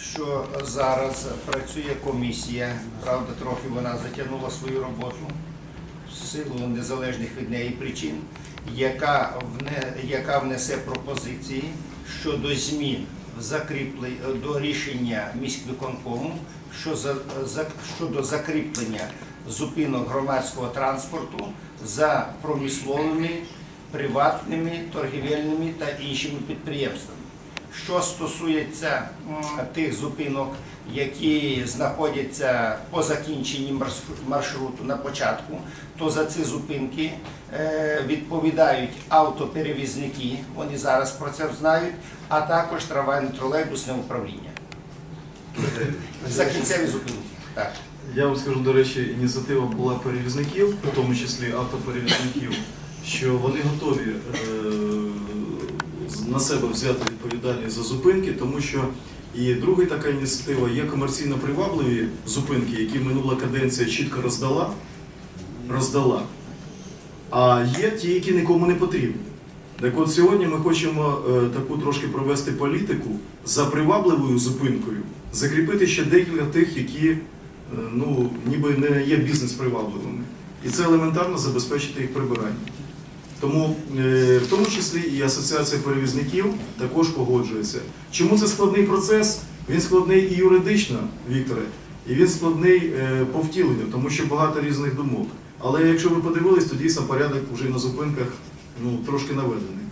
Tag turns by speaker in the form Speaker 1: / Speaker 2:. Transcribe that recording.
Speaker 1: що зараз працює комісія, правда, трохи вона затягнула свою роботу в силу незалежних від неї причин, яка, вне, яка внесе пропозиції щодо змін в закріпле- до рішення міськвиконкому що за, за, щодо закріплення зупинок громадського транспорту за промисловими, приватними, торгівельними та іншими підприємствами. Що стосується тих зупинок, які знаходяться по закінченні маршруту на початку, то за ці зупинки е, відповідають автоперевізники, вони зараз про це знають, а також трамвайно-тролейбусне управління. За кінцеві зупинки. Так.
Speaker 2: Я вам скажу, до речі, ініціатива була перевізників, в тому числі автоперевізників, що вони готові е, на себе взяти відповідальність за зупинки, тому що і друга така ініціатива є комерційно привабливі зупинки, які минула каденція чітко роздала, роздала. А є ті, які нікому не потрібні. Так от сьогодні ми хочемо е, таку трошки провести політику за привабливою зупинкою, закріпити ще декілька тих, які е, ну, ніби не є бізнес привабливими. І це елементарно забезпечити їх прибирання. Тому е, в тому числі і Асоціація перевізників також погоджується. Чому це складний процес? Він складний і юридично, Вікторе, і він складний е, по втіленню, тому що багато різних думок. Але якщо ви подивились, то дійсно порядок вже на зупинках ну, трошки наведений.